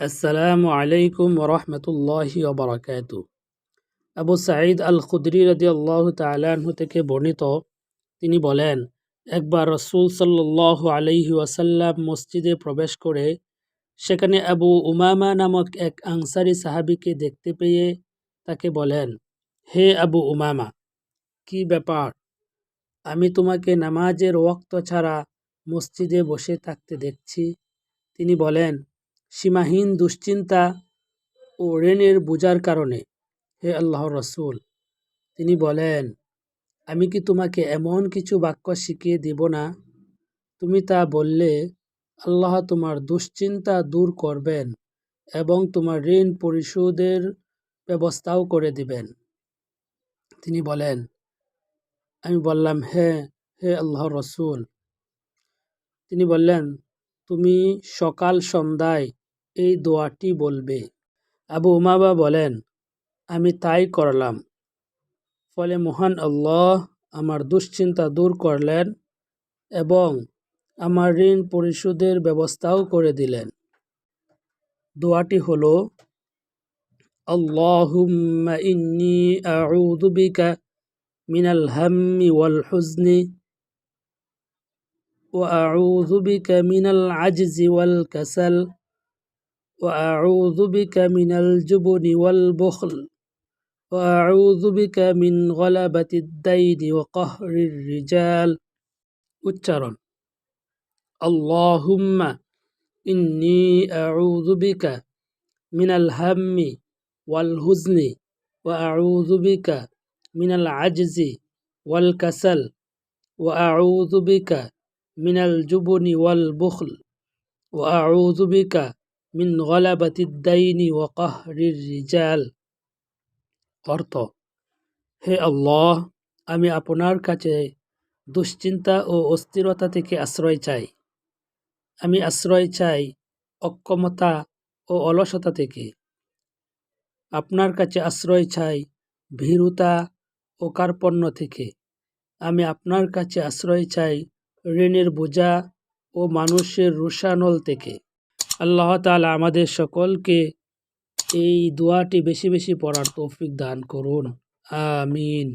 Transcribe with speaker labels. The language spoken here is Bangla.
Speaker 1: আসসালামু আলাইকুম রহমতুল্লাহি ওবরাকাত আবু সাঈদ আল খুদরি রদি আল্লাহ তালাহু থেকে বর্ণিত, তিনি বলেন, একবার রসুল সাল্লাহ আলাইহি ওয়াসাল্লাম মসজিদে প্রবেশ করে, সেখানে আবু উমামা নামক এক আনসারি সাহাবিকে দেখতে পেয়ে তাকে বলেন, হে আবু উমামা, কি ব্যাপার? আমি তোমাকে নামাজের ওক্ত ছাড়া মসজিদে বসে থাকতে দেখছি তিনি বলেন সীমাহীন দুশ্চিন্তা ও ঋণের বোঝার কারণে, হে আল্লাহ রসুল, তিনি বলেন, আমি কি তোমাকে এমন কিছু বাক্য শিখিয়ে দিব না? তুমি তা বললে আল্লাহ তোমার দুশ্চিন্তা দূর করবেন এবং তোমার ঋণ পরিশোধের ব্যবস্থাও করে দিবেন। তিনি বলেন, আমি বললাম, হে হে আল্লাহ রসুল, তিনি বললেন, তুমি সকাল সন্ধ্যায় এই দোয়াটি বলবে। আবু উমাবা বলেন, আমি তাই করলাম। ফলে মহান আল্লাহ আমার দুশ্চিন্তা দূর করলেন এবং আমার ঋণ পরিশোধের ব্যবস্থাও করে দিলেন। দোয়াটি হল, আল্লাহুম্মা মিনাল হাম্মি ওয়াল হুজনি ও আউজুবিকা মিনাল আজিজি ওয়াল কাসাল। وأعوذ بك من الجبن والبخل وأعوذ بك من غلبة الدين وقهر الرجال উচ্চারণ اللهم إني أعوذ بك من الهم والحزن وأعوذ بك من العجز والكسل وأعوذ بك من الجبن والبخل وأعوذ بك মিন গলাবাতিদ্দাইনি ও কাহরির রিজাল। অর্থ, হে আল্লাহ, আমি আপনার কাছে দুশ্চিন্তা ও অস্থিরতা থেকে আশ্রয় চাই। আমি আশ্রয় চাই অক্ষমতা ও অলসতা থেকে। আপনার কাছে আশ্রয় চাই ভীরুতা ও কার্পণ্য থেকে। আমি আপনার কাছে আশ্রয় চাই ঋণের বোঝা ও মানুষের রুষানল থেকে। আল্লাহ তালা আমাদের সকলকে এই দোয়াটি বেশি বেশি পড়ার তৌফিক দান করুন। আমিন।